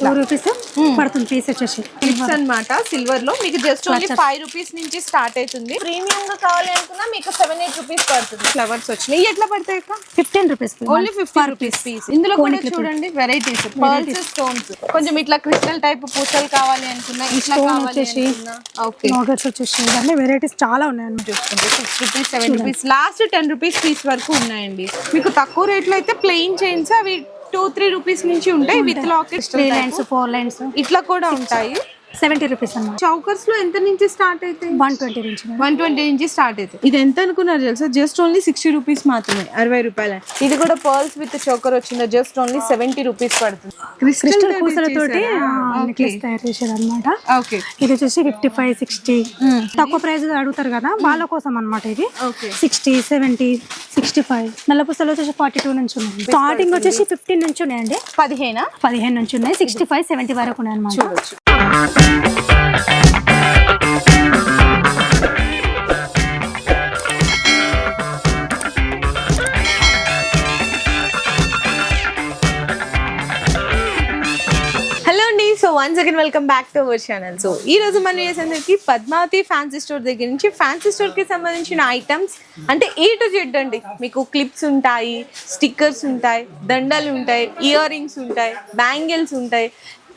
Two rupees పడుతుంది piece వచ్చేసి. Clips అన్నమాట సిల్వర్లో. మీకు జస్ట్ ఓన్లీ ఫైవ్ రూపీస్ నుంచి స్టార్ట్ అవుతుంది. ప్రీమియం గా కావాలి అనుకున్నా మీకు సెవెన్ ఎయిట్ రూపీస్ పడుతుంది. ఫ్లవర్స్ వచ్చినాయి. ఎట్లా పడతాయి అక్క? Fifteen rupees only fifty rupees piece ఇందులో కూడా చూడండి వెరైటీస్ పర్ల్స్ స్టోన్స్ కొంచెం ఇట్లా క్రిస్టల్ టైప్ పూసలు కావాలి అనుకున్నా ఇట్లా stone కావాలి వచ్చేసి ఓకే మోడల్స్ వచ్చేసి. ఇవన్నీ వెరైటీస్ చాలా ఉన్నాయి అన్నమాట చూసుకుంటే six rupees seven rupees last ten rupees piece వరకు ఉన్నాయండి. మీకు తక్కువ రేట్లో అయితే ప్లెయిన్ చైన్స్ అవి టూ త్రీ రూపీస్ నుంచి ఉంటాయి with locket three lines four lines. ఇట్లా కూడా ఉంటాయి. సెవెంటీ రూపీస్ అన్నమాట. చౌకర్స్లో ఎంత నుంచి స్టార్ట్ అవుతాయి వన్ ట్వంటీ నుంచి వన్ ట్వంటీ నుంచి స్టార్ట్ అవుతుంది ఇది ఎంత అనుకున్నారు తెలుసా? జస్ట్ ఓన్లీ సిక్స్టీ రూపీస్ మాత్రమే అరవై రూపాయలు. ఇది కూడా పర్ల్స్ విత్ చోకర్ వచ్చింది జస్ట్ ఓన్లీ సెవెంటీ రూపీస్ పడుతుంది. క్రిస్టల్ పూసలతోటి నెక్లెస్ తయారు చేసేది అనమాట ఓకే. ఇది వచ్చేసి ఫిఫ్టీ ఫైవ్ సిక్స్టీ. తక్కువ ప్రైస్ అడుగుతారు కదా వాళ్ళ కోసం అన్నమాట ఇది. Okay. Sixty seventy sixty five. నల్ల పుస్తలు వచ్చేసి ఫార్టీ టూ నుంచి ఉన్నాయి. స్టార్టింగ్ వచ్చేసి ఫిఫ్టీన్ నుంచి ఉన్నాయండి. పదిహేనా? పదిహేను నుంచి ఉన్నాయి. సిక్స్టీ ఫైవ్ సెవెంటీ వరకు ఉన్నాయి అనమాట so once again welcome back to our channel so ఈ రోజు మన చేసేందుకు పద్మావతి ఫ్యాన్సీ స్టోర్ దగ్గర నుంచి ఫ్యాన్సీ స్టోర్కి సంబంధించిన ఐటమ్స్ అంటే ఏ టు జెడ్ అండి. మీకు క్లిప్స్ ఉంటాయి స్టిక్కర్స్ ఉంటాయి దండలు ఉంటాయి ఇయర్ రింగ్స్ ఉంటాయి బ్యాంగిల్స్ ఉంటాయి.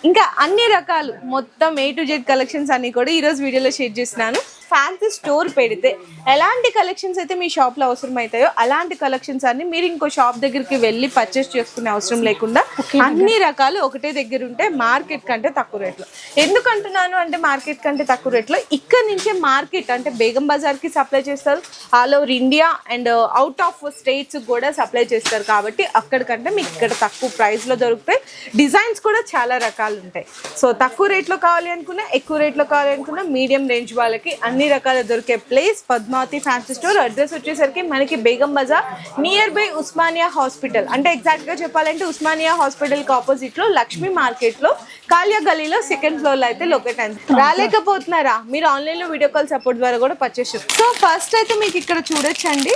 ఇంకా అన్ని రకాలు మొత్తం ఏ టు జెడ్ కలెక్షన్స్ అన్ని కూడా ఈ రోజు వీడియోలో షేర్ చేస్తున్నాను. ఫ్యాన్సీ స్టోర్ పెడితే ఎలాంటి కలెక్షన్స్ అయితే మీ షాప్లో అవసరం అవుతాయో అలాంటి కలెక్షన్స్ అన్ని మీరు ఇంకో షాప్ దగ్గరికి వెళ్ళి పర్చేస్ చేసుకునే అవసరం లేకుండా అన్ని రకాలు ఒకటే దగ్గర ఉంటే మార్కెట్ కంటే తక్కువ రేట్లో. ఎందుకు అంటున్నాను అంటే మార్కెట్ కంటే తక్కువ రేట్లో? ఇక్కడ నుంచే మార్కెట్ అంటే బేగం బజార్కి సప్లై చేస్తారు. All over India and out of states కూడా సప్లై చేస్తారు కాబట్టి అక్కడికంటే మీకు ఇక్కడ తక్కువ ప్రైస్లో దొరుకుతాయి. డిజైన్స్ కూడా చాలా రకాలు ఉంటాయి. సో తక్కువ రేట్లో కావాలి అనుకున్నా ఎక్కువ రేట్లో కావాలి అనుకున్నా మీడియం రేంజ్ వాళ్ళకి అన్ని రకాల దొరికే place Padmavati fancy store address వచ్చేసరికి మనకి Begum Bazar near by Osmania hospital అంటే ఎగ్జాక్ట్గా చెప్పాలంటే ఉస్మానియా హాస్పిటల్కి ఆపోజిట్లో లక్ష్మీ మార్కెట్లో కాలియా గలీలో సెకండ్ ఫ్లోర్లో అయితే లొకేట్ అయింది రాలేకపోతున్నారా? మీరు ఆన్లైన్లో వీడియో కాల్ సపోర్ట్ ద్వారా కూడా పర్చేస్ సో ఫస్ట్ అయితే మీకు ఇక్కడ చూడొచ్చండి.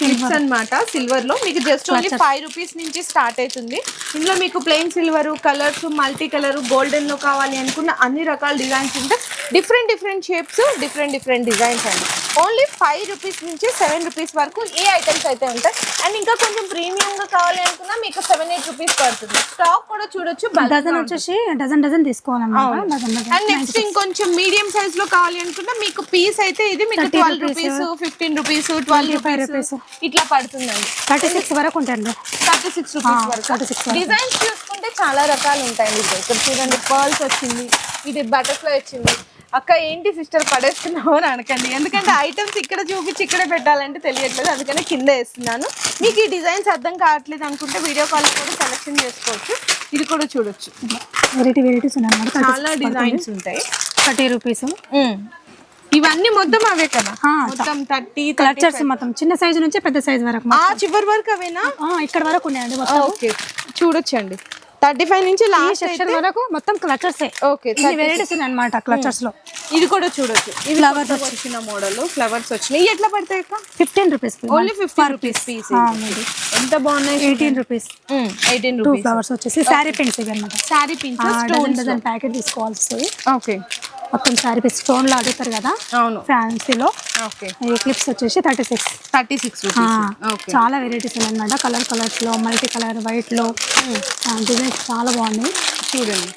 క్లిప్స్ అన్నమాట సిల్వర్లో. మీకు జస్ట్ ఓన్లీ ఫైవ్ రూపీస్ నుంచి స్టార్ట్ అవుతుంది. ఇందులో మీకు plain silver colours multi colour గోల్డెన్లో కావాలి అనుకున్న అన్ని రకాల డిజైన్స్ ఉంటాయి different different shapes different different designs అండి. ఓన్లీ ఫైవ్ రూపీస్ నుంచి సెవెన్ రూపీస్ వరకు ఈ ఐటమ్స్ అయితే ఉంటాయి. అండ్ ఇంకా కొంచెం ప్రీమియం గా కావాలి అనుకున్నా మీకు సెవెన్ ఎయిట్ రూపీస్ పడుతుంది. స్టాక్ కూడా చూడొచ్చు డజన్ వచ్చేసి డజన్ డజన్ తీసుకోవాలన్నమాట. అండ్ నెక్స్ట్ ఇంకొంచెం మీడియం సైజ్లో కావాలి అనుకుంటే మీకు పీస్ అయితే ఇది మీకు 30 twelve rupees fifteen rupees twelve rupees rupees ఇట్లా పడుతుందండి. థర్టీ సిక్స్ వరకు ఉంటాయండి. థర్టీ సిక్స్ రూపీస్ వరకు. 36 వరకు. డిజైన్స్ చూసుకుంటే చాలా రకాలు ఉంటాయండి ఇక్కడ చూడండి పర్ల్స్ వచ్చింది ఇది బటర్ఫ్లై వచ్చింది. అక్క ఏంటి సిస్టర్ పడేస్తున్నావు అని అనకండి. ఎందుకంటే ఐటమ్స్ ఇక్కడ చూపించి ఇక్కడ పెట్టాలంటే తెలియట్లేదు. అందుకని కింద వేస్తున్నాను. మీకు ఈ డిజైన్స్ అర్థం కావట్లేదు అనుకుంటే వీడియో కాల్ కూడా సెలెక్షన్ చేసుకోవచ్చు. ఇది కూడా చూడొచ్చు. వెరైటీ వెరైటీస్ ఉన్నాయి చాలా డిజైన్స్ ఉంటాయి. థర్టీ రూపీస్ ఇవన్నీ మొత్తం అవే కదా? మొత్తం థర్టీ క్లచర్స్ మొత్తం. చిన్న సైజు నుంచి పెద్ద సైజు వరకు ఆ చివరి వరకు అవేనా? ఇక్కడ వరకు ఉన్నాయండి ఓకే. చూడొచ్చండి. థర్టీ ఫైవ్ నుంచి లాస్ట్ సెక్షన్ వరకు మొత్తం క్లచర్స్ ఓకే వెరైటీస్ అనమాట క్లచర్స్లో. ఇది కూడా చూడొచ్చు. ఇది ఫ్లవర్స్ వచ్చిన మోడల్ ఫ్లవర్స్ వచ్చినాయి. ఇవి ఎట్లా పడతాయి fifteen rupees only fifty rupees piece ఎంత బాగున్నాయి eighteen rupees eighteen rupees flowers వచ్చేసి శారీ పిన్స్ ఇవి అనమాట శారీ డజన్ డజన్ ప్యాకెట్ తీసుకోవాల్సి ఓకే మొత్తం శారీ పీస్ స్టోన్లో అడుగుతారు కదా? అవును. ఫ్యాన్సీలో ఈ క్లిప్స్ వచ్చేసి థర్టీ సిక్స్ థర్టీ సిక్స్ చాలా వెరైటీస్ ఉన్నాయి అనమాట కలర్ కలర్స్లో మల్టీ కలర్ వైట్లో డిజైన్స్ చాలా బాగున్నాయి. చూడండి.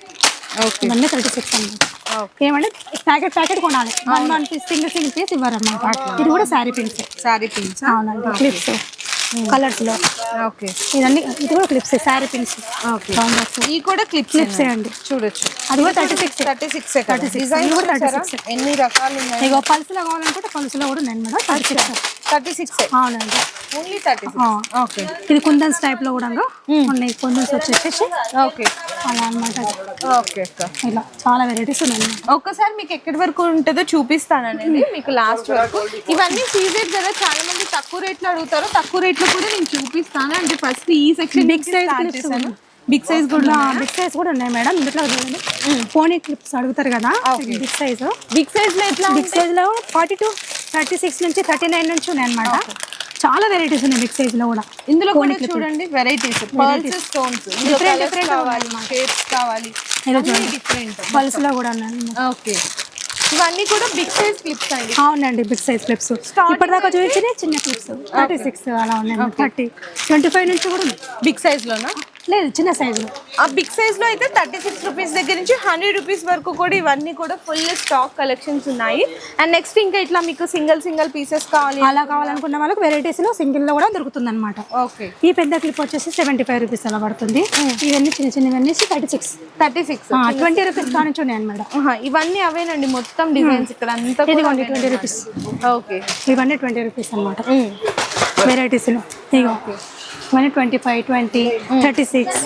ఓకే. ఇవన్నీ థర్టీ సిక్స్ అనమాట ఓకే. ఏమంటే ప్యాకెట్ ప్యాకెట్ కొనాలి. One one piece single single piece ఇవ్వరు అనమాట ఇది కూడా శారీ పిన్స్ శారీ పింక్స్ అవునండి క్లిప్స్ కలర్స్లో. ఓకే ఇవన్నీ ఇది కూడా క్లిప్స్ శారీ పిన్స్ ఓకే ఈ కూడా క్లిప్స్ క్లిప్స్ అండి చూడొచ్చు. అది కూడా thirty six thirty six thirty six కూడా థర్టీ సిక్స్ ఎన్ని రకాలు ఉన్నాయి? ఇగో పల్స్లో కావాలనుకుంటే పల్స్లో కూడా ఉన్నాయి madam. Thirty six thirty six అవునండి. Only thirty. ఓకే ఇది కుందన్స్ టైప్లో కూడా ఉన్నాయి. కుందన్స్ వచ్చేసి ఓకే అలా అనమాట ఓకే అక్క. ఇలా చాలా వెరైటీస్ ఉన్నాయి. ఒక్కసారి మీకు ఎక్కడి వరకు ఉంటుందో చూపిస్తానండి మీకు లాస్ట్ వరకు. ఇవన్నీ సీజెడ్ కదా చాలా మంది తక్కువ రేట్లో అడుగుతారు. తక్కువ రేట్లో కూడా నేను చూపిస్తాను. అంటే ఫస్ట్ ఈ సెక్షన్ బిగ్ సైజ్ చేశాను. బిగ్ సైజ్ కూడా బిగ్ సైజ్ కూడా ఉన్నాయి మేడం. ఇందులో చూడండి పోనీ క్లిప్స్ అడుగుతారు కదా? బిగ్ సైజ్ బిగ్ సైజ్లో ఎట్లా బిగ్ సైజ్లో ఫార్టీ టూ థర్టీ సిక్స్ నుంచి థర్టీ నైన్ నుంచి ఉన్నాయి అనమాట చాలా వెరైటీస్ ఉన్నాయి బిగ్ సైజ్లో కూడా. ఇందులో కూడా చూడండి varieties pearls stones Different, different కావాలి షేప్స్ కావాలి. డిఫరెంట్ పల్స్లో కూడా ఉన్నాయి. ఓకే. ఇవన్నీ కూడా బిగ్ సైజ్ క్లిప్స్ అండి. అవునండి బిగ్ సైజ్ క్లిప్స్ ఇప్పటిదాకా చూపించిన చిన్న క్లిప్స్ థర్టీ సిక్స్ అలా ఉన్నాయి. థర్టీ ట్వంటీ ఫైవ్ నుంచి కూడా బిగ్ సైజ్ లోనా? లేదు చిన్న సైజు ఆ బిగ్ సైజ్లో అయితే థర్టీ సిక్స్ రూపీస్ దగ్గర నుంచి హండ్రెడ్ రూపీస్ వరకు కూడా ఇవన్నీ కూడా ఫుల్ స్టాక్ కలెక్షన్స్ ఉన్నాయి. అండ్ నెక్స్ట్ ఇంకా ఇట్లా మీకు సింగిల్ సింగిల్ పీసెస్ కావాలి అలా కావాలనుకున్న వాళ్ళకి వెరైటీస్లో సింగిల్లో కూడా దొరుకుతుంది అనమాట ఓకే ఈ పెద్ద క్లిప్ వచ్చేసి సెవెంటీ ఫైవ్ రూపీస్ అలా పడుతుంది. ఇవన్నీ చిన్న చిన్నవన్నీ thirty six thirty six twenty rupees కానించి ఉన్నాయి అనమాట ఇవన్నీ అవేనండి మొత్తం డిజైన్స్ ఇక్కడ అంతా ఇదిగోండి ట్వంటీ రూపీస్ ఓకే ఇవన్నీ ట్వంటీ రూపీస్ అనమాట వెరైటీస్లో ఇగో ఇవన్నీ twenty five twenty thirty six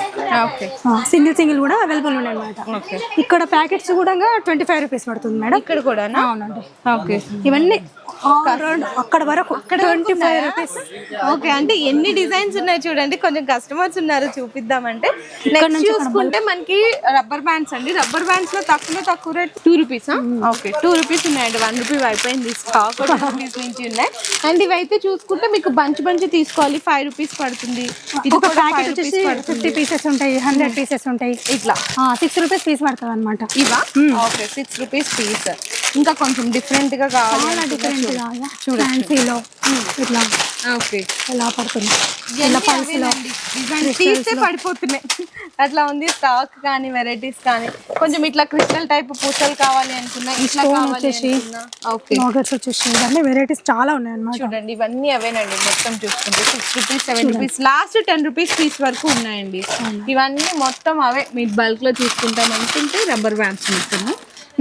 okay single single కూడా అవైలబుల్ ఉన్నాయి అనమాట ఇక్కడ ప్యాకెట్స్ కూడా ట్వంటీ ఫైవ్ రూపీస్ పడుతుంది మేడం. ఇక్కడ కూడానా అవునండి. ఓకే ఇవన్నీ around అక్కడ వరకు ట్వంటీ ఫైవ్ రూపీస్. ఓకే అంటే ఎన్ని డిజైన్స్ ఉన్నాయి చూడండి. కొంచెం కస్టమర్స్ ఉన్నారు చూపిద్దామంటే. నెక్స్ట్ చూసుకుంటే మనకి రబ్బర్ బ్యాండ్స్ అండి. రబ్బర్ బ్యాండ్స్లో తక్కువ తక్కువ rate two rupees okay two rupees ఉన్నాయండి. వన్ రూపీ అయిపోయింది. స్టాక్ రూపీస్ నుంచి ఉన్నాయి. అండ్ ఇవైతే చూసుకుంటే మీకు బంచ్ బంచ్ తీసుకోవాలి. ఫైవ్ రూపీస్ పడుతుంది. ఇది ఒక ప్యాకెట్ వచ్చేసి ఫిఫ్టీ పీసెస్ ఉంటాయి హండ్రెడ్ పీసెస్ ఉంటాయి. ఇట్లా. సిక్స్ రూపీస్ పీస్ పడుతుంది అనమాట ఇవా? ఓకే సిక్స్ రూపీస్ పీస్ ఇంకా కొంచెం డిఫరెంట్గా కావాలి డిఫరెంట్ ఫ్యాన్సీలో ఇట్లా. ఓకే. ఎలా పడుతుంది? ఇలా పల్స్లో? తీస్తే పడిపోతున్నాయి. అట్లా ఉంది స్టాక్ కానీ వెరైటీస్ కానీ. కొంచెం ఇట్లా క్రిస్టల్ టైప్ పూసలు కావాలి అనుకున్నా ఇట్లా Stone కావాలి వచ్చేసి అనుకున్నా. ఓకే. వచ్చేసి ఇవన్నీ వెరైటీస్ చాలా ఉన్నాయి అనమాట చూడండి ఇవన్నీ అవేనండి మొత్తం చూసుకుంటే. Six rupees seven rupees last ten rupees piece వరకు ఉన్నాయండి. ఇవన్నీ మొత్తం అవే. మీరు బల్క్లో తీసుకుంటాం అనుకుంటే రబ్బర్ బ్యాండ్స్ మొత్తం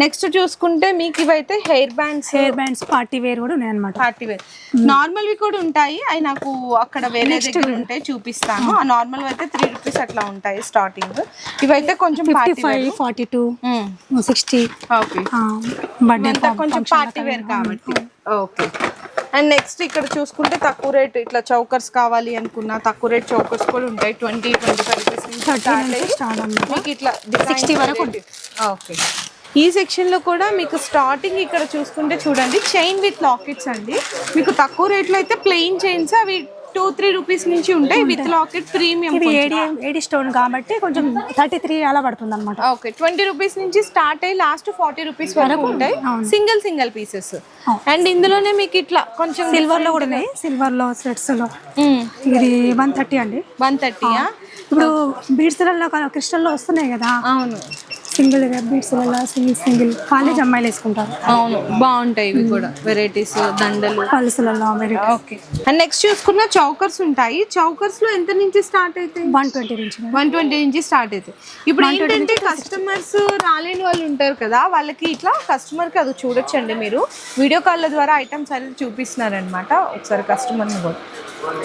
నెక్స్ట్ చూసుకుంటే మీకు ఇవైతే hair bands. Hair bands party wear కూడా ఉన్నాయి అనమాట పార్టీ వేర్. నార్మల్ వి కూడా ఉంటాయి. అవి నాకు అక్కడ వేరే దగ్గర ఉంటాయి చూపిస్తాను. ఆ నార్మల్ అయితే త్రీ రూపీస్ అట్లా ఉంటాయి స్టార్టింగ్ ఇవైతే కొంచెం fifty five forty two sixty okay birthday కొంచెం పార్టీ వేర్ కాబట్టి. ఓకే అండ్ నెక్స్ట్ ఇక్కడ చూసుకుంటే తక్కువ రేట్ ఇట్లా చౌకర్స్ కావాలి అనుకున్నా తక్కువ రేట్ చౌకర్స్ కూడా ఉంటాయి. ట్వంటీ ట్వంటీ ఫైవ్ రూపీస్ మీకు ఇట్లా సిక్స్టీ వరకు ఓకే ఈ సెక్షన్లో కూడా మీకు స్టార్టింగ్ ఇక్కడ చూసుకుంటే చూడండి చైన్ విత్ లాకెట్స్ అండి. మీకు తక్కువ రేట్లో అయితే ప్లెయిన్ చైన్స్ అవి టూ త్రీ రూపీస్ నుంచి ఉంటాయి. With locket premium AD AD stone కాబట్టి కొంచెం థర్టీ త్రీ అలా పడుతుంది అనమాట ఓకే ట్వంటీ రూపీస్ నుంచి స్టార్ట్ అయ్యి లాస్ట్ ఫార్టీ రూపీస్ వరకు ఉంటాయి. సింగిల్ సింగిల్ పీసెస్ అండ్ ఇందులోనే మీకు ఇట్లా కొంచెం సిల్వర్లో కూడా ఉన్నాయి. సిల్వర్లో సెట్స్లో. ఇది వన్ థర్టీ అండి. వన్ థర్టీయా ఇప్పుడు బీడ్స్ క్రిస్టల్లో వస్తున్నాయి కదా. అవును. Single beads single single college అమ్మాయిలు వేసుకుంటారు. అవును బాగుంటాయి ఇవి కూడా. వెరైటీస్ దండలు. పల్సులలో వెరైటీ ఓకే అండ్ నెక్స్ట్ చూసుకున్న చౌకర్స్ ఉంటాయి. చౌకర్స్లో ఎంత నుంచి స్టార్ట్ అవుతాయి వన్ ట్వంటీ నుంచి వన్ ట్వంటీ నుంచి స్టార్ట్ అవుతాయి ఇప్పుడు ఏంటంటే కస్టమర్స్ రాలేని వాళ్ళు ఉంటారు కదా వాళ్ళకి ఇట్లా కస్టమర్కి అది చూడొచ్చండి మీరు. వీడియో కాల్ ద్వారా ఐటమ్స్ అనేది చూపిస్తున్నారనమాట ఒకసారి కస్టమర్ని కూడా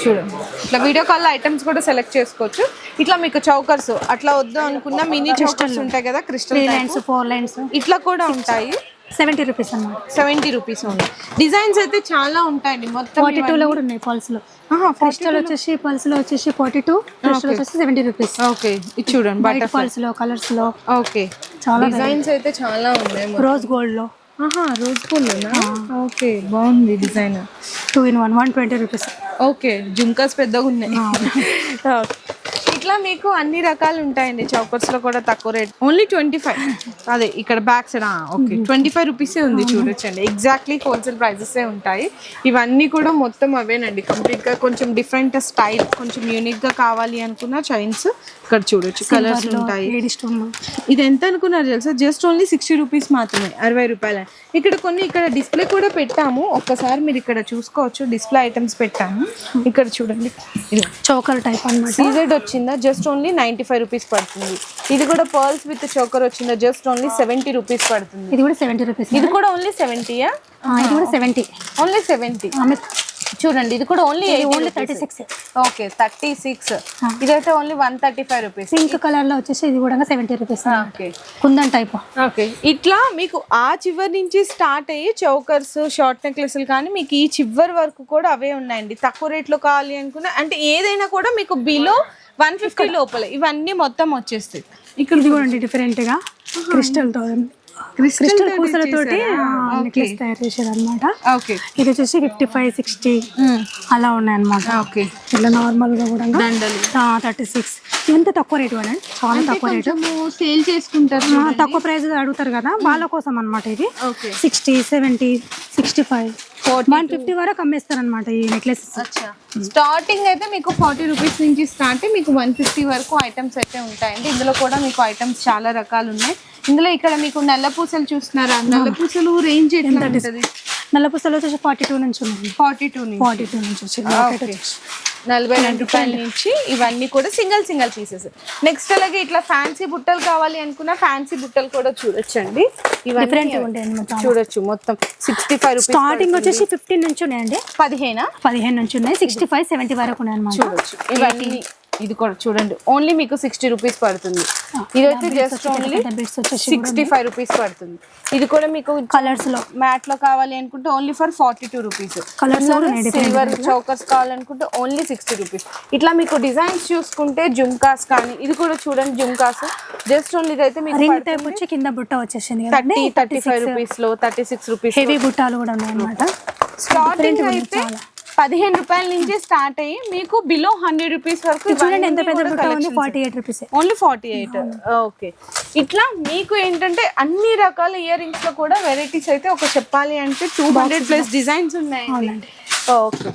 చూడండి. ఇట్లా వీడియో కాల్ ఐటమ్స్ కూడా సెలెక్ట్ చేసుకోవచ్చు. ఇట్లా మీకు చౌకర్స్ అట్లా వద్దు అనుకున్న మినీ చౌకర్స్ ఉంటాయి కదా త్రీ లైన్స్ ఫోర్ లైన్స్ ఇట్లా కూడా ఉంటాయి. సెవెంటీ రూపీస్ అన్నమాట. సెవెంటీ రూపీస్ ఉంది డిజైన్స్ అయితే చాలా ఉంటాయండి. మొత్తం ఫార్టీ టూ లో కూడా ఉన్నాయి పల్స్లో. క్రిస్టల్ వచ్చేసి పల్స్లో వచ్చేసి ఫార్టీ టూ క్రిస్టల్ వచ్చేసి సెవెంటీ రూపీస్ ఓకే ఇది చూడండి వైట్ పల్స్లో కలర్స్లో. ఓకే చాలా డిజైన్స్ అయితే చాలా ఉన్నాయి రోజ్ గోల్డ్లో. ఆహా రోజ్ పూల్లోనా ఓకే బాగుంది design two in one one twenty rupees okay jhumkas పెద్దగా ఉన్నాయి ఇట్లా మీకు అన్ని రకాలు ఉంటాయండి చౌకర్స్లో కూడా తక్కువ రేట్. ఓన్లీ ట్వంటీ ఫైవ్ అదే ఇక్కడ back side okay. Twenty five రూపీసే ఉంది చూడొచ్చండి. ఎగ్జాక్ట్లీ హోల్సేల్ ప్రైజెస్ ఉంటాయి. ఇవన్నీ కూడా మొత్తం అవేనండి. కంప్లీట్గా కొంచెం డిఫరెంట్ స్టైల్ కొంచెం యూనిక్గా కావాలి అనుకున్న చైన్స్ ఇక్కడ చూడొచ్చు. కలర్స్ ఉంటాయి. ఇది ఎంత అనుకున్నారు తెలుసా? జస్ట్ ఓన్లీ సిక్స్టీ రూపీస్ మాత్రమే అరవై రూపాయలు. ఇక్కడ కొన్ని ఇక్కడ డిస్ప్లే కూడా పెట్టాము. ఒక్కసారి మీరు ఇక్కడ చూసుకోవచ్చు. డిస్ప్లే ఐటమ్స్ పెట్టాము. ఇక్కడ చూడండి. ఇది చౌకర్ టైప్ అన్నమాట. సీజెడ్ వచ్చిందా just only ninety five rupees పడుతుంది. ఇది కూడా పర్ల్స్ విత్ చోకర్ వచ్చిందా? జస్ట్ ఓన్లీ సెవెంటీ రూపీస్ పడుతుంది. ఇది కూడా సెవెంటీ రూపీస్ ఇది కూడా ఓన్లీ సెవెంటీయా ఇది కూడా సెవెంటీ ఓన్లీ సెవెంటీ చూడండి ఇది కూడా only only thirty six okay thirty six ఇదైతే only one thirty five rupees pink కలర్లో వచ్చేసి ఇది కూడా seventy rupees okay kundan type okay ఇట్లా మీకు ఆ చివరి నుంచి స్టార్ట్ అయ్యి చౌకర్స్ షార్ట్ నెక్లెస్లు కానీ మీకు ఈ చివరి వరకు కూడా అవే ఉన్నాయండి. తక్కువ రేట్లో కావాలి అనుకున్న అంటే ఏదైనా కూడా మీకు బిలో వన్ ఫిఫ్టీ లోపల ఇవన్నీ మొత్తం వచ్చేస్తాయి. ఇక్కడ కూడా డిఫరెంట్గా. క్రిస్టల్ పూసలతోటి నెక్లెస్ తయారు చేశారు అనమాట ఇది వచ్చేసి ఫిఫ్టీ ఫైవ్ సిక్స్టీ అలా ఉన్నాయి అనమాట ఓకే ఇట్లా నార్మల్గా కూడా థర్టీ సిక్స్. ఎంత తక్కువ రేటు అండి చాలా తక్కువ రేటు. సేల్ చేసుకుంటారు తక్కువ ప్రైస్ అడుగుతారు కదా వాళ్ళ కోసం అనమాట ఇది. Sixty seventy sixty five. One fifty వరకు అమ్మేస్తారు అనమాట ఈ నెక్లెస్ స్టార్టింగ్ అయితే మీకు ఫార్టీ రూపీస్ నుంచి స్టార్ట్ మీకు వన్ ఫిఫ్టీ వరకు ఐటమ్స్ అయితే ఉంటాయండి. ఇందులో కూడా మీకు ఐటమ్స్ చాలా రకాలు ఉన్నాయి. ఇందులో ఇక్కడ మీకు నల్ల పూసలు చూస్తున్నారా? నల్ల పూసలు రేంజ్ ఎట్లా ఉంటుంది? నల్ల పుస్తలు వచ్చేసి ఫార్టీ టూ నుంచి. ఉన్నాయి ఫార్టీ టూ ఫార్టీ టూ నుంచి వచ్చింది నలభై రెండు రూపాయల. నుంచి ఇవన్నీ కూడా సింగిల్ సింగిల్ పీసెస్ నెక్స్ట్ అలాగే ఇట్లా ఫ్యాన్సీ బుట్టలు కావాలి అనుకున్న ఫ్యాన్సీ బుట్టలు కూడా చూడొచ్చండి. ఇవన్నీ చూడొచ్చు మొత్తం. సిక్స్టీ ఫైవ్ రూపీస్ స్టార్టింగ్ వచ్చేసి ఫిఫ్టీన్ నుంచి ఉన్నాయండి. పదిహేనా? పదిహేను నుంచి ఉన్నాయి. సిక్స్టీ ఫైవ్ సెవెంటీ వరకు ఉన్నాయి చూడొచ్చు. ఇవన్నీ ఇది కూడా చూడండి. ఓన్లీ మీకు సిక్స్టీ రూపీస్ పడుతుంది. ఇది అయితే just only sixty five rupees పడుతుంది. ఇది కూడా మీకు కలర్స్లో. మ్యాట్లో కావాలి అనుకుంటే only for forty two rupees silver chokers కావాలనుకుంటే ఓన్లీ సిక్స్టీ రూపీస్ ఇట్లా మీకు డిజైన్స్ చూసుకుంటే జుమ్కాస్ కానీ ఇది కూడా చూడండి జుమ్కాస్ జస్ట్ ఓన్లీ అయితే మీకు రింగ్ టైప్ వచ్చి కింద బుట్ట వచ్చేసింది థర్టీ థర్టీ ఫైవ్ రూపీస్లో థర్టీ సిక్స్ రూపీస్ హెవీ బుట్టాలు కూడా ఉన్నాయి అనమాట స్టార్టింగ్ అయితే పదిహేను రూపాయల నుంచి స్టార్ట్ అయ్యి మీకు బిలో హండ్రెడ్ రూపీస్ వరకు చూడండి ఎంత పెద్ద forty eight rupees only forty eight okay ఇట్లా మీకు ఏంటంటే అన్ని రకాల ఇయర్ రింగ్స్లో కూడా వెరైటీస్ అయితే ఒక చెప్పాలి అంటే టూ హండ్రెడ్ ప్లస్ డిజైన్స్ ఉన్నాయి ఓకే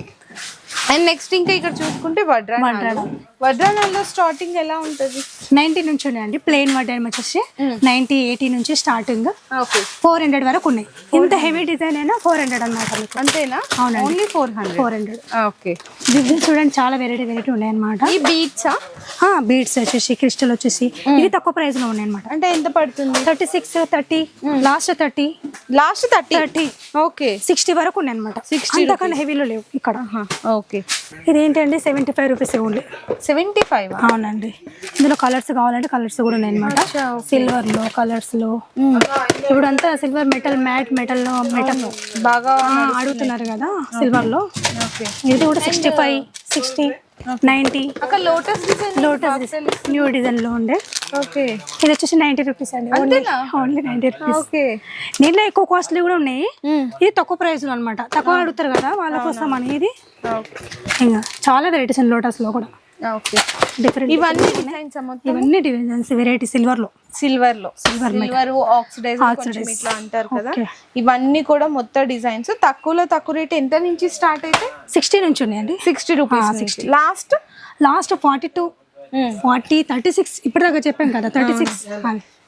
అండ్ నెక్స్ట్ ఇంకా ఇక్కడ చూసుకుంటే వడ్రానాలు వడ్రానాల్లో స్టార్టింగ్ ఎలా ఉంటుంది? నైన్టీ నుంచి ఉన్నాయండి ప్లెయిన్ వడ్డాయి వచ్చేసి నైన్టీ ఎయిటీ నుంచి స్టార్టింగ్. ఓకే ఫోర్ హండ్రెడ్ వరకు ఉన్నాయి. ఇంత హెవీ డిజైన్ అయినా ఫోర్ హండ్రెడ్ అనమాట అంతేనా? అవునండి. Only four hundred four hundred okay design చూడండి చాలా వెరైటీ వెరైటీ ఉన్నాయి అనమాట ఈ బీట్సా బీడ్స్ వచ్చేసి క్రిస్టల్ వచ్చేసి ఇవి తక్కువ ప్రైస్లో ఉన్నాయి అనమాట అంటే ఎంత పడుతుంది? Thirty six thirty last thirty. Last thirty? Thirty. Okay sixty వరకు ఉన్నాయి అనమాట 60 అంతకన్నా హెవీలో లేవు ఇక్కడ. ఓకే ఇది ఏంటండి seventy five rupees only seventy five అవునండి. ఇందులో కలర్స్ కావాలంటే కలర్స్ కూడా ఉన్నాయి అనమాట సిల్వర్లో కలర్స్లో ఇప్పుడు అంతా సిల్వర్ మెటల్ మ్యాట్ మెటల్. లో మెటల్ బాగా అడుగుతున్నారు కదా సిల్వర్లో ఇది కూడా సిక్స్టీ ఫైవ్ సిక్స్టీ నైన్టీ అక్కడ లోటస్ డిజైన్ లోటస్ న్యూ డిజైన్లో ఉండే. ఓకే. ఇది వచ్చేసి నైన్టీ రూపీస్ అండి? Only ninety rupees okay. దీంట్లో ఎక్కువ కాస్ట్లీ కూడా ఉన్నాయి. ఇది తక్కువ ప్రైస్ అనమాట తక్కువ అడుగుతారు కదా వాళ్ళ కోసం అని ఇది. ఇంకా చాలా వెరైటీస్ అండి లోటస్లో కూడా. ఓకే. డిఫరెంట్ ఇవన్నీ డిజైన్స్ ఇవన్నీ డిజైన్స్ వెరైటీ సిల్వర్లో సిల్వర్లో సిల్వర్ ఆక్సిడైజ్ కొంచెం ఇట్లా అంటారు కదా. ఇవన్నీ కూడా మొత్తం డిజైన్స్ తక్కువలో తక్కువ రేట్ ఎంత నుంచి స్టార్ట్ అయితే? సిక్స్టీ నుంచి ఉన్నాయండి. Sixty rupees last last forty two forty thirty six ఇప్పటిదాకా చెప్పాం కదా thirty six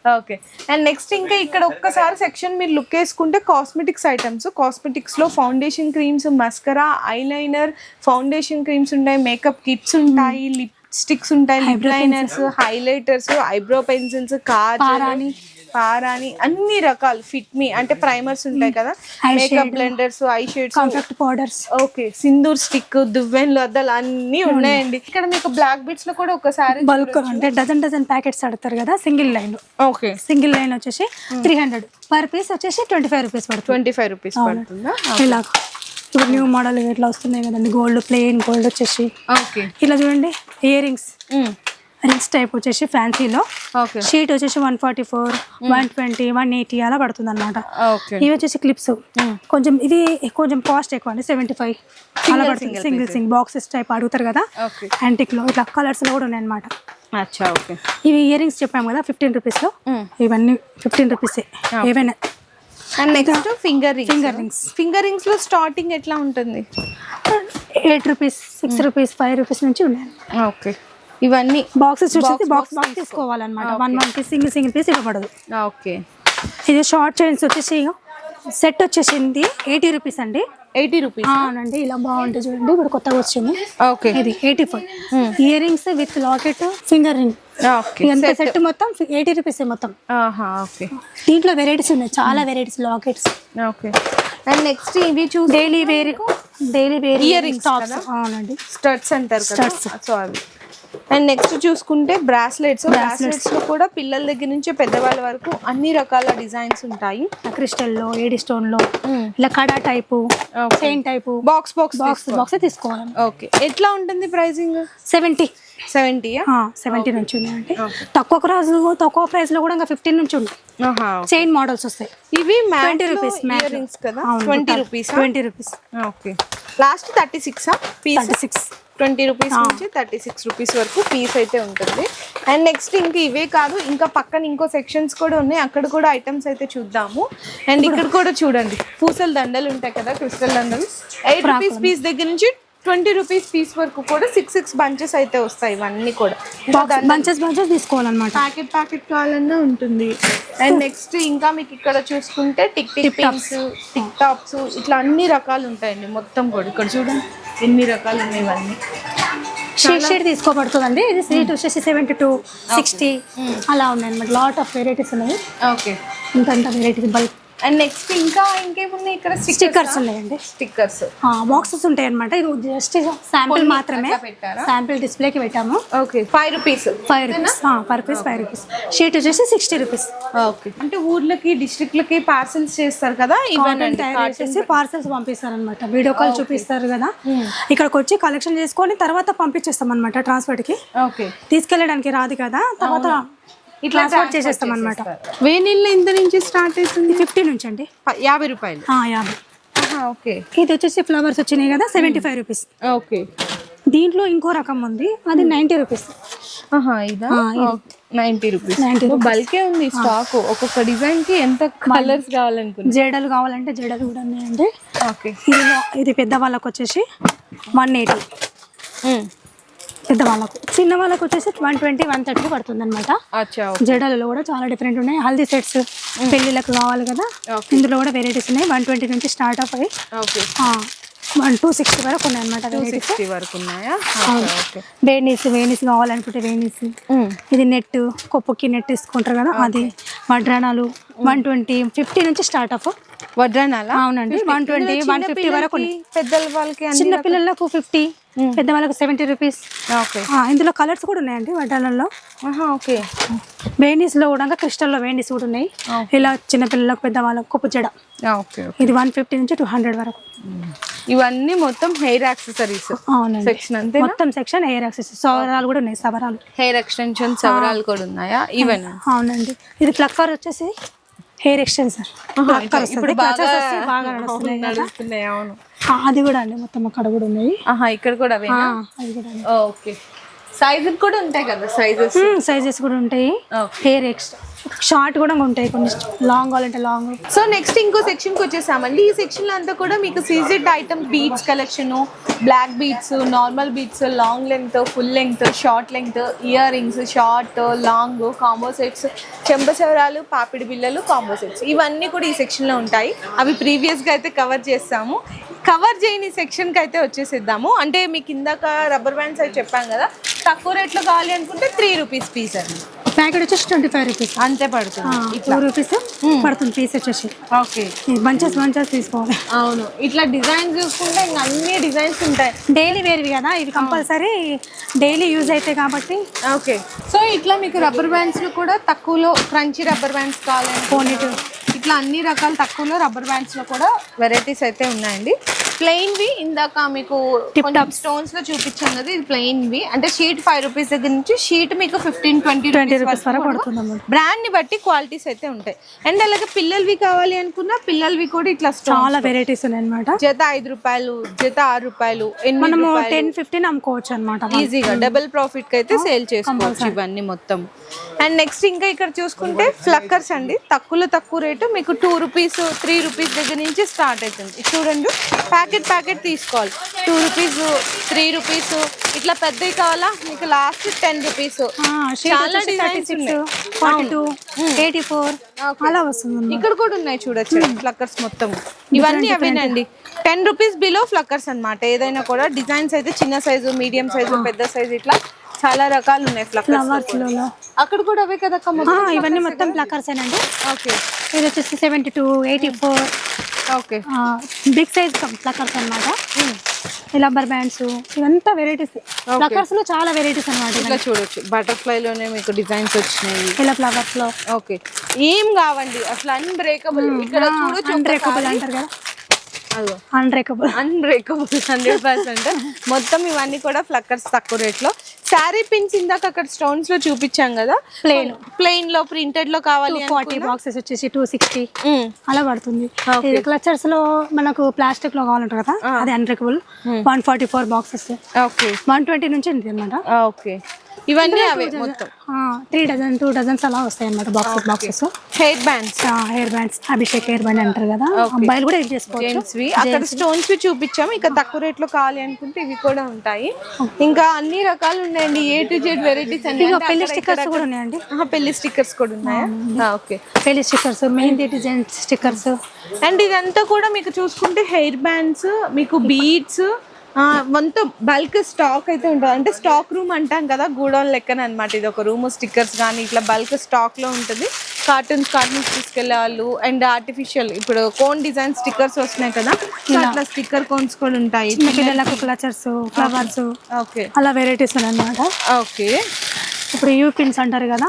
okay. And next ఇంకా ఇక్కడ ఒక్కసారి సెక్షన్ మీరు లుక్ వేసుకుంటే cosmetics items కాస్మెటిక్స్లో foundation creams mascara eyeliner foundation creams ఉంటాయి మేకప్ కిట్స్ ఉంటాయి లిప్ స్టిక్స్ ఉంటాయి lip liners highlighters eyebrow pencils కారాని పారాని అన్ని రకాలు ఫిట్ మీ అంటే ప్రైమర్స్ ఉంటాయి కదా. Makeup blenders eye shades compact powders okay sindoor stick దువ్వెన్లు అద్దాలు అన్ని ఉన్నాయండి. ఇక్కడ మీకు బ్లాక్ బిట్స్లో కూడా ఒకసారి బల్క్ అంటే డజన్ డజన్ ప్యాకెట్స్ అడతారు కదా single line okay. Single line వచ్చేసి త్రీ హండ్రెడ్ పర్ పీస్ వచ్చేసి ట్వంటీ ఫైవ్ రూపీస్ పడుతుంది. ట్వంటీ ఫైవ్ రూపీస్ పడుతుందా? ఇలాగ. ఇప్పుడు న్యూ మోడల్ ఇట్లా వస్తున్నాయి కదండి గోల్డ్ ప్లెయిన్ గోల్డ్ వచ్చేసి. ఓకే. ఇలా చూడండి ఇయర్ రింగ్స్ రింగ్స్ టైప్ వచ్చేసి ఫ్యాన్సీలో. షీట్ వచ్చేసి one forty four one twenty one eighty అలా పడుతుంది అనమాట ఇవి వచ్చేసి క్లిప్స్. కొంచెం ఇది కొంచెం కాస్ట్ ఎక్కువ అండి సెవెంటీ ఫైవ్. అలా పడుతుంది. సింగిల్ సింగ్ బాక్సెస్ టైప్ అడుగుతారు కదా. ఓకే. యాంటిక్లో ఇట్లా కలర్స్లో కూడా ఉన్నాయి అనమాట ఇవి ఇయర్ రింగ్స్ చెప్పాము కదా ఫిఫ్టీన్ రూపీస్లో ఇవన్నీ ఫిఫ్టీన్ రూపీస్ ఏవైనా. And next finger rings Finger rings. Finger రింగ్స్లో starting ఎట్లా ఉంటుంది? Eight rupees six rupees five rupees నుంచి ఉన్నాయి. ఓకే. ఇవన్నీ బాక్సెస్ చూసేసి బాక్స్ బాక్స్ తీసుకోవాలన్నమాట. One one piece single single piece ఇవ్వబడదు. ఓకే ఇది షార్ట్ చైన్స్ వచ్చేసి సెట్ వచ్చేసింది ఎయిటీ రూపీస్ అండి. ఎయిటీ రూపీస్ అవునండి ఇలా బాగుంటుంది చూడండి ఇప్పుడు కొత్తగా వచ్చింది. ఓకే ఇది eighty five ear rings with locket finger ring set మొత్తం ఎయిటీ రూపీస్ మొత్తం. ఆహా ఓకే దీంట్లో వెరైటీస్ ఉన్నాయి చాలా varieties lockets okay and next ఇవి చూసి daily wear daily wear rings tops అవునండి. స్టడ్స్ అంటారు కదా? సో అవి. అండ్ నెక్స్ట్ చూసుకుంటే బ్రాస్లెట్స్ బ్రాస్లెట్స్లో కూడా పిల్లల దగ్గర నుంచి పెద్దవాళ్ళ వరకు అన్ని రకాల డిజైన్స్ ఉంటాయి. క్రిస్టల్లో ఏడి స్టోన్లో ఇలా కడా type. Chain type box box box box తీసుకోవాలి. ఓకే ఎట్లా ఉంటుంది ప్రైసింగ్ సెవెంటీ సెవెంటీయా సెవెంటీ నుంచి ఉన్నాయండి తక్కువ ప్రైస్ తక్కువ ప్రైస్లో కూడా ఇంకా ఫిఫ్టీన్ నుంచి ఉన్నాయి. చైన్ మోడల్స్ వస్తాయి. ఇవి ట్వంటీ రూపీస్ కదా? Twenty rupees twenty rupees okay last thirty six thirty six twenty rupees నుంచి థర్టీ సిక్స్ రూపీస్ వరకు పీస్ అయితే ఉంటుంది. అండ్ నెక్స్ట్ ఇంకా ఇవే కాదు ఇంకా పక్కన ఇంకో సెక్షన్స్ కూడా ఉన్నాయి. అక్కడ కూడా ఐటమ్స్ అయితే చూద్దాము. అండ్ ఇక్కడ కూడా చూడండి. పూసల దండలు ఉంటాయి కదా క్రిస్టల్ దండలు. ఎయిట్ రూపీస్ పీస్ దగ్గర నుంచి ట్వంటీ రూపీస్ పీస్ వరకు కూడా సిక్స్ సిక్స్ బంచెస్ అయితే వస్తాయి ఇవన్నీ కూడా. బంచెస్ బంచెస్ తీసుకోవాలన్నమాట. ప్యాకెట్ ప్యాకెట్ కావాలన్నా ఉంటుంది. అండ్ నెక్స్ట్ ఇంకా మీకు ఇక్కడ చూసుకుంటే tick tick pins tick tops ఇట్లా అన్ని రకాలు ఉంటాయండి మొత్తం కూడా. ఇక్కడ చూడండి ఎన్ని రకాలు ఉన్నాయి ఇవన్నీ. షీట్ షీట్ తీసుకోబడుతుందండి. ఇది సీట్ వచ్చేసి సెవెంటీ టూ సిక్స్టీ. అలా ఉన్నాయి అనమాట లాట్ ఆఫ్ వెరైటీస్ ఉన్నాయి. ఓకే ఇంకంత వెరైటీస్ బల్క్. అండ్ నెక్స్ట్ ఇంకా ఇంకేమున్నాయి ఇక్కడ? స్టిక్కర్స్ ఉన్నాయండి. స్టిక్కర్స్ బాక్సెస్ ఉంటాయి అనమాట ఇది జస్ట్ శాంపిల్ మాత్రమే? శాంపిల్ డిస్ప్లేకి పెట్టాము. Okay five rupees five rupees per piece five rupees sheet వచ్చేసి సిక్స్టీ రూపీస్ ఓకే అంటే ఊర్లకి డిస్ట్రిక్ట్లకి పార్సల్స్ చేస్తారు కదా? ఇవన్నీ తయారు చేసి పార్సల్స్ పంపిస్తారు అనమాట వీడియో కాల్ చూపిస్తారు కదా. ఇక్కడికి వచ్చి కలెక్షన్ చేసుకొని తర్వాత పంపించేస్తాం అనమాట ట్రాన్స్పోర్ట్కి. ఓకే తీసుకెళ్ళడానికి రాదు కదా. తర్వాత ఇట్లా ట్రాన్స్పోర్ట్ చేసేస్తాం అనమాట వేనిళ్ళు ఎంత నుంచి స్టార్ట్ అవుతుంది? ఫిఫ్టీ నుంచి అండి. యాభై రూపాయలు. యాభై. ఓకే. ఇది వచ్చేసి ఫ్లవర్స్ వచ్చినాయి కదా సెవెంటీ ఫైవ్ రూపీస్. ఓకే. దీంట్లో ఇంకో రకం ఉంది అది నైంటీ రూపీస్. ఆహా ఇదా? Ninety rupees. 90 బల్కే ఉంది స్టాక్ ఒక్కొక్క డిజైన్కి ఎంత కలర్స్ కావాలనుకున్నా. జడలు కావాలంటే జడలు కూడా ఉన్నాయండి. ఓకే. ఇది ఇది పెద్ద వాళ్ళకు వచ్చేసి వన్ ఎయిటీ. పెద్ద వాళ్ళకు. చిన్న వాళ్ళకు వచ్చేసి వన్ ట్వంటీ వన్ థర్టీ పడుతుంది అనమాట జడలలో కూడా చాలా డిఫరెంట్ ఉన్నాయి. హల్దీ సెట్స్ పెళ్ళిళ్ళకు కావాలి కదా. ఇందులో కూడా వెరైటీస్ ఉన్నాయి. వన్ ట్వంటీ నుంచి స్టార్ట్ అప్ అయ్యి ఓకే. వన్ టూ సిక్స్టీ వరకు ఉన్నాయి అనమాట వేణీస్ వేణీస్ కావాలనుకుంటే వేణీస్ ఇది నెట్ కొప్పుకి నెట్ తీసుకుంటారు కదా అది. వడ్రానాలు వన్ ట్వంటీ ఫిఫ్టీ నుంచి స్టార్ట్ అప్ వడ్రానాలా అవునండి. వన్ ట్వంటీ వన్ ఫిఫ్టీ వరకు. పెద్దల వాళ్ళకి చిన్న పిల్లలకు ఫిఫ్టీ. పెద్ద వాళ్ళకు సెవెంటీ రూపీస్ ఓకే ఇందులో కలర్స్ కూడా ఉన్నాయండి వడ్డాలలో. ఓకే వేణీస్లో కూడా క్రిస్టల్లో వేణీస్ కూడా ఉన్నాయి. ఇలా చిన్న పిల్లలకు పెద్ద వాళ్ళకు కొప్పు జడ. ఓకే ఇది వన్ ఫిఫ్టీ నుంచి టూ హండ్రెడ్ వరకు. ఇవన్నీ మొత్తం హెయిర్ యాక్సెసరీస్ సెక్షన్ అంతే మొత్తం సెక్షన్ హెయిర్ యాక్సెస్ సవరాలు కూడా ఉన్నాయి సవరాలు. హెయిర్ ఎక్స్టెన్షన్ సవరాలు కూడా ఉన్నాయా? ఈవెన్ అవునండి. ఇది ప్లక్కర్ వచ్చేసి హెయిర్ ఎక్స్టెన్సర్. ఇప్పుడు బాగా నడుస్తున్నాయి అవును. అది కూడా అండి మొత్తం అక్కడ కూడా ఉన్నాయి. ఇక్కడ కూడా అది కూడా ఓకే. కూడా ఉంటాయి కదా సైజెస్ సైజెస్ కూడా ఉంటాయి. హెయిర్ ఎక్స్ట్రా షార్ట్ కూడా ఉంటాయి కొన్ని లాంగ్ కావాలంటే లాంగ్. సో నెక్స్ట్ ఇంకో సెక్షన్కి వచ్చేసామండి. ఈ సెక్షన్లో అంతా కూడా మీకు CZ item beads collection black beads normal beads long length full length short length ear rings short long combo sets చెంపచవరాలు పాపిడి బిళ్ళలు కాంబో సెట్స్. ఇవన్నీ కూడా ఈ సెక్షన్లో ఉంటాయి. అవి ప్రీవియస్గా అయితే కవర్ చేస్తాము. కవర్ చేయని సెక్షన్కి అయితే వచ్చేసేద్దాము. అంటే మీకు ఇందాక రబ్బర్ బ్యాండ్స్ అయితే చెప్పాం కదా. తక్కువ రేట్లో కావాలి అనుకుంటే త్రీ రూపీస్ పీస్ అండి. ప్యాకెట్ వచ్చేసి ట్వంటీ ఫైవ్ రూపీస్. అంతే పడుతుంది. టూ రూపీస్ పడుతుంది పీస్ వచ్చేసి. ఓకే. బంచెస్ బంచెస్ తీసుకోవాలి. అవును. ఇట్లా డిజైన్ చూసుకుంటే ఇంకా అన్ని డిజైన్స్ ఉంటాయి. డైలీ వేర్వి కదా? ఇవి కంపల్సరీ డైలీ యూజ్ అవుతాయి కాబట్టి. ఓకే. సో ఇట్లా మీకు రబ్బర్ బ్యాండ్స్ కూడా తక్కువలో క్రంచీ రబ్బర్ బ్యాండ్స్ కావాలి పోనీట్ ఇట్లా అన్ని రకాల తక్కువలో రబ్బర్ బ్యాండ్స్లో కూడా వెరైటీస్ అయితే ఉన్నాయండి. ప్లెయిన్ వి ఇందాక మీకు కొంచెం స్టోన్స్లో చూపించాను కదా ఇది ప్లెయిన్ వి. అంటే షీట్ ఫైవ్ రూపీస్ దగ్గర నుంచి షీట్ మీకు ఫిఫ్టీన్ ట్వంటీ ట్వంటీ రూపీస్ వరకు పడుతుంది అన్నమాట. బ్రాండ్ని బట్టి క్వాలిటీస్ అయితే ఉంటాయి. అండ్ అలాగే పిల్లలవి కావాలి అనుకున్నా పిల్లలవి కూడా ఇట్లా చాలా వెరైటీస్ ఉన్నాయి అనమాట జత ఐదు రూపాయలు జత ఆరు రూపాయలు మనము టెన్ ఫిఫ్టీన్ అమ్ముకోవచ్చు అనమాట ఈజీగా డబుల్ ప్రాఫిట్ అయితే సేల్ చేసుకోవచ్చు ఇవన్నీ మొత్తం. అండ్ నెక్స్ట్ ఇంకా ఇక్కడ చూసుకుంటే ఫ్లక్కర్స్ అండి. తక్కువలో తక్కువ రేటు మీకు టూ రూపీస్ త్రీ రూపీస్ దగ్గర నుంచి స్టార్ట్ అవుతుంది. చూడండి ప్యాకెట్ ప్యాకెట్ తీసుకోవాలి. టూ రూపీస్ త్రీ రూపీస్ ఇట్లా పెద్దవి కావాలా? మీకు లాస్ట్ టెన్ రూపీస్ చాలా డిజైన్స్ ఎయిటీ ఫోర్ అలా వస్తుంది. ఇక్కడ కూడా ఉన్నాయి చూడొచ్చు ఫ్లక్కర్స్ మొత్తం. ఇవన్నీ అవేనండి. టెన్ రూపీస్ బిలో ఫ్లక్కర్స్ అన్నమాట. ఏదైనా కూడా డిజైన్స్ అయితే చిన్న సైజు మీడియం సైజు పెద్ద సైజు ఇట్లా చాలా రకాలు ఉన్నాయి ఫ్లవర్స్ అక్కడ కూడా అవే కదా ఇవన్నీ మొత్తం ప్లకర్స్ ఏనండి ఓకే. ఇది వచ్చేసి seventy two eighty four okay big size pluckers అనమాట రబ్బర్ బ్యాండ్స్ ఇవంతా వెరైటీస్ ఫ్లవర్స్లో చాలా వెరైటీస్ అనమాట ఇట్లా చూడొచ్చు. బటర్ఫ్లై లోనే మీకు డిజైన్స్ వచ్చినాయి. ఇలా ఫ్లవర్స్లో. ఓకే. ఏం కావండి? అసలు అన్బ్రేకబుల్ ఇక్కడ చూడొచ్చు అన్బ్రేకబుల్ అంటారు కదా. అన్బ్రేకబుల్ అన్బ్రేకబుల్ హండ్రెడ్ పర్సెంట్ మొత్తం ఇవన్నీ కూడా ఫ్లక్కర్స్ తక్కువ రేట్లో శారీ పిన్స్ ఇందాక అక్కడ స్టోన్స్లో చూపించాం కదా. ప్లెయిన్ ప్లెయిన్లో ప్రింటెడ్లో కావాలి ఫార్టీ బాక్సెస్ వచ్చేసి టూ సిక్స్టీ ఉమ్, అలా పడుతుంది. క్లచర్స్లో మనకు ప్లాస్టిక్లో కావాలంటారు కదా? అది unbreakable one forty four boxes okay one twenty నుంచి ఉంది అనమాట ఓకే ఇవన్నీ అవే మొత్తం. త్రీ డజన్ టూ డజన్స్ అలా వస్తాయి అనమాట boxes boxes hair bands hair bands Abhishek hair band అంటారు కదా. అబ్బాయిలు కూడా యూజ్ చేసుకోవచ్చు. అక్కడ స్టోన్స్ వి చూపించాం ఇక తక్కువ రేట్లో కావాలి అనుకుంటే ఇవి కూడా ఉంటాయి. ఇంకా అన్ని రకాలు ఉన్నాయండి. ఏ టు జెడ్ వెరైటీస్ అంటే పెళ్ళి స్టిక్కర్స్ కూడా ఉన్నాయండి. పెళ్ళి స్టిక్కర్స్ కూడా ఉన్నాయా? ఓకే. పెళ్ళి stickers mehndi design stickers and ఇదంతా కూడా మీకు చూసుకుంటే హెయిర్ బ్యాండ్స్ మీకు బీడ్స్ మొత్తం బల్క్ స్టాక్ అయితే ఉంటుంది. అంటే స్టాక్ రూమ్ అంటాం కదా గూడౌన్ లెక్కన అనమాట ఇది ఒక రూమ్ స్టిక్కర్స్ కానీ ఇట్లా బల్క్ స్టాక్లో ఉంటుంది. కార్టూన్స్ కార్టూన్స్ తీసుకెళ్ళే వాళ్ళు అండ్ ఆర్టిఫిషియల్ ఇప్పుడు కోన్ డిజైన్ స్టిక్కర్స్ వస్తున్నాయి కదా అట్లా స్టిక్కర్ కోన్స్ కూడా ఉంటాయి. పిల్లలకు క్లచర్స్ ఫ్లవర్స్ ఓకే. అలా వెరైటీస్ ఉన్నాయన్నమాట ఓకే. ఇప్పుడు యూ పిన్స్ అంటారు కదా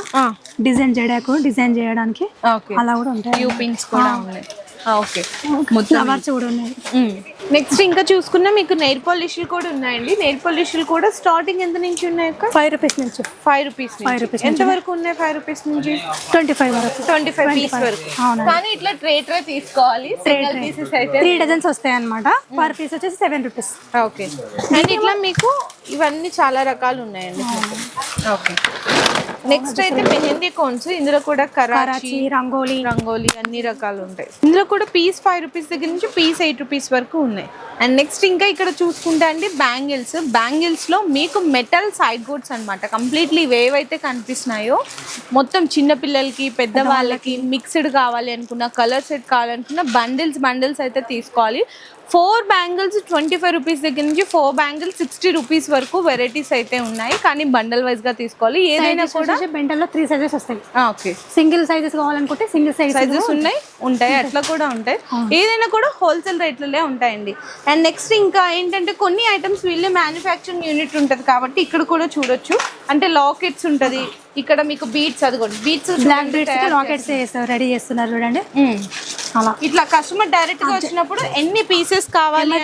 డిజైన్ చేయడానికి డిజైన్ చేయడానికి అలా కూడా ఉంటాయి యూ పిన్స్ కూడా ఉన్నాయి. ఓకే. ఫ్లవర్స్ కూడా ఉన్నాయి. నెక్స్ట్ ఇంకా చూసుకున్నా మీకు నెయిల్ పాలిష్లు కూడా ఉన్నాయండి. నెయిల్ పాలిష్లు కూడా స్టార్టింగ్ ఎంత నుంచి ఉన్నాయి అక్క? ఫైవ్ రూపీస్ నుంచి. ఫైవ్ రూపీస్ Five rupees ఎంత వరకు ఉన్నాయి ఫైవ్ రూపీస్ నుంచి? ట్వంటీ ఫైవ్ వరకు. ట్వంటీ ఫైవ్ పీస్ వరకు. కానీ ఇట్లా ట్రే ట్రే తీసుకోవాలి. సింగల్ పీసెస్ అయితే. త్రీ డజన్స్ వస్తాయి అనమాట పర్ పీస్ వచ్చేసి సెవెన్ రూపీస్ ఓకే అండ్ ఇట్లా మీకు ఇవన్నీ చాలా రకాలు ఉన్నాయండి. ఓకే నెక్స్ట్ అయితే మెహందీ కోన్స్. ఇందులో కూడా కరాచీ రంగోలీ. రంగోలీ అన్ని రకాలు ఉంటాయి ఇందులో కూడా పీస్ ఫైవ్ రూపీస్ దగ్గర నుంచి పీస్ ఎయిట్ రూపీస్ వరకు ఉన్నాయి. అండ్ నెక్స్ట్ ఇంకా ఇక్కడ చూసుకుంటే అండి బ్యాంగిల్స్. బ్యాంగిల్స్లో మీకు మెటల్ సైడ్ గోడ్స్ అనమాట కంప్లీట్లీ ఏవైతే కనిపిస్తున్నాయో. మొత్తం చిన్న పిల్లలకి పెద్దవాళ్ళకి మిక్స్డ్ కావాలి అనుకున్న కలర్ సెట్ కావాలనుకున్న బండిల్స్ బండిల్స్ అయితే తీసుకోవాలి. Four bangles twenty five rupees దగ్గర నుంచి ఫోర్ బ్యాంగిల్స్ సిక్స్టీ రూపీస్ వరకు వెరైటీస్ అయితే ఉన్నాయి. కానీ బండల్ వైజ్గా తీసుకోవాలి. ఏదైనా కూడా బెంటల్లో త్రీ సైజెస్ వస్తాయి. ఓకే సింగిల్ సైజెస్ కావాలనుకుంటే సింగిల్ సైజ్ సైజెస్ ఉన్నాయి ఉంటాయి. అట్లా కూడా ఉంటాయి. ఏదైనా కూడా హోల్సేల్ రేట్లలే ఉంటాయండి. అండ్ నెక్స్ట్ ఇంకా ఏంటంటే కొన్ని ఐటమ్స్ వీళ్ళే మ్యానుఫ్యాక్చరింగ్ యూనిట్ ఉంటుంది కాబట్టి ఇక్కడ కూడా చూడొచ్చు. అంటే లాకెట్స్ ఉంటది ఇక్కడ మీకు బీట్స్ అదిగోండి. బీట్స్ బ్లాక్ లాకెట్స్ చేస్తారు రెడీ చేస్తున్నారు చూడండి. అలా. ఇట్లా కస్టమర్ డైరెక్ట్గా వచ్చినప్పుడు ఎన్ని పీసెస్ కావాలి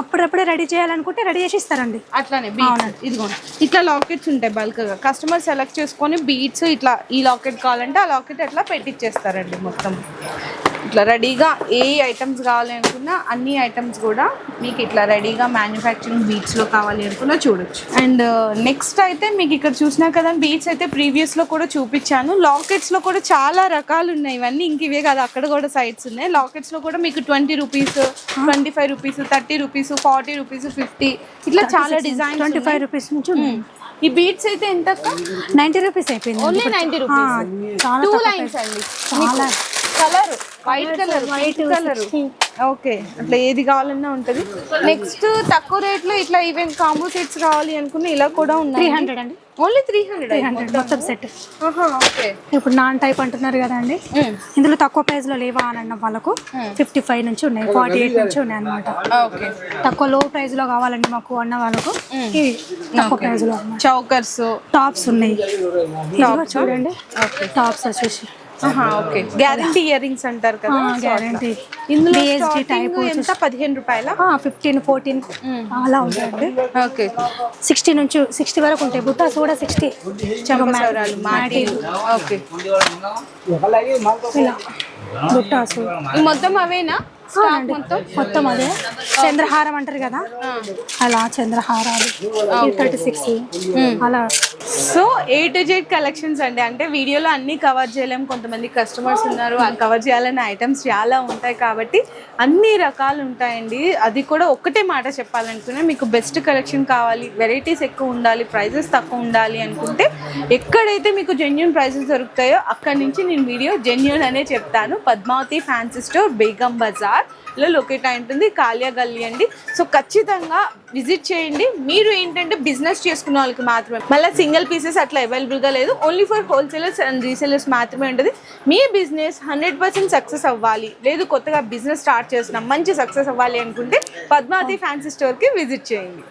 అప్పుడప్పుడే రెడీ చేయాలనుకుంటే రెడీ చేసి ఇస్తారండి. అట్లానే బీట్స్ ఇదిగోండి. ఇట్లా లాకెట్స్ ఉంటాయి బల్క్గా. కస్టమర్ సెలెక్ట్ చేసుకొని బీట్స్ ఇట్లా ఈ లాకెట్ కావాలంటే ఆ లాకెట్ అట్లా పెట్టిచ్చేస్తారండి మొత్తం? ఇట్లా రెడీగా ఏ ఐటమ్స్ కావాలి అనుకున్నా అన్ని ఐటమ్స్ కూడా మీకు ఇట్లా రెడీగా మ్యానుఫ్యాక్చరింగ్ బీట్స్లో కావాలి అనుకున్నా చూడొచ్చు. అండ్ నెక్స్ట్ అయితే మీకు ఇక్కడ చూసినా కదా బీట్స్ అయితే ప్రీవియస్లో కూడా చూపించాను. లాకెట్స్లో కూడా చాలా రకాలు ఉన్నాయి. ఇవన్నీ ఇంక ఇవే కాదు అక్కడ కూడా సైట్స్ ఉన్నాయి. లాకెట్స్లో కూడా మీకు twenty rupees twenty five rupees thirty rupees forty rupees fifty ఇట్లా చాలా డిజైన్స్ ట్వంటీ ఫైవ్ రూపీస్ నుంచి ఈ బీట్స్ అయితే ఎంత నైన్టీ రూపీస్ అయిపోయింది. ఓన్లీ నైన్టీ రూపీస్ చాలా టూ లైన్స్ అండి. Colour white colour white colour. Okay అట్లా ఏది కావాలన్నా ఉంటది. నెక్స్ట్ తక్కువ రేట్లో ఇట్లా ఈవెన్ కాంబో సెట్స్ కావాలి అనుకున్న ఇలా కూడా త్రీ ఉన్నాయి హండ్రెడ్ అండి. Only three hundred three hundred మొత్తం సెట్ ఓకే. ఇప్పుడు నాన్ టైప్ అంటున్నారు కదండి ఇందులో తక్కువ ప్రైస్లో లేవా అని అన్న వాళ్ళకు ఫిఫ్టీ ఫైవ్ నుంచి ఉన్నాయి ఫార్టీ ఎయిట్ నుంచి ఉన్నాయి అనమాట ఓకే తక్కువ లో ప్రైస్లో కావాలండి మాకు అన్న వాళ్ళకు ఇవి తక్కువ ప్రైస్లో చౌకర్స్ టాప్స్ ఉన్నాయి. చూడండి. టాప్స్ వచ్చేసి. ఓకే. గ్యారంటీ ఇయర్ రింగ్స్ అంటారు కదా గ్యారంటీ ఇందులో టైప్ ఎంత? పదిహేను రూపాయల? ఫిఫ్టీన్ ఫోర్టీన్ అలా ఉంటాయండి ఓకే. సిక్స్టీ నుంచి సిక్స్టీ వరకు ఉంటాయి. బుట్టాస్ కూడా సిక్స్టీ చంపసవరాలు మాటి ఓకే. బుట్టాస్ మొత్తం అవేనా? మొత్తం? అదే. చంద్రహారం అంటారు కదా? అలా చంద్రహారాలు థర్టీ సిక్స్. అలా. So A to Z collections అండి. అంటే వీడియోలో అన్ని కవర్ చేయలేము. కొంతమంది కస్టమర్స్ ఉన్నారు. కవర్ చేయాలనే ఐటమ్స్ చాలా ఉంటాయి కాబట్టి అన్ని రకాలు ఉంటాయండి. అది కూడా ఒక్కటే మాట చెప్పాలనుకున్నా మీకు బెస్ట్ కలెక్షన్ కావాలి వెరైటీస్ ఎక్కువ ఉండాలి ప్రైజెస్ తక్కువ ఉండాలి అనుకుంటే ఎక్కడైతే మీకు జెన్యున్ ప్రైజెస్ దొరుకుతాయో అక్కడి నుంచి నేను వీడియో జెన్యున్ అనే చెప్తాను. పద్మావతి ఫ్యాన్సీ స్టోర్ బేగం బజార్ లో లొకేట్ అయి ఉంటుంది కాలియా గల్లీ అండి. సో ఖచ్చితంగా విజిట్ చేయండి. మీరు ఏంటంటే బిజినెస్ చేసుకున్న వాళ్ళకి మాత్రమే. మళ్ళీ సింగిల్ పీసెస్ అట్లా అవైలబుల్గా లేదు. Only for wholesalers and resellers మాత్రమే ఉంటుంది. మీ బిజినెస్ హండ్రెడ్ పర్సెంట్ సక్సెస్ అవ్వాలి. లేదు కొత్తగా బిజినెస్ స్టార్ట్ చేస్తున్నాం మంచి సక్సెస్ అవ్వాలి అనుకుంటే పద్మావతి ఫ్యాన్సీ స్టోర్కి విజిట్ చేయండి.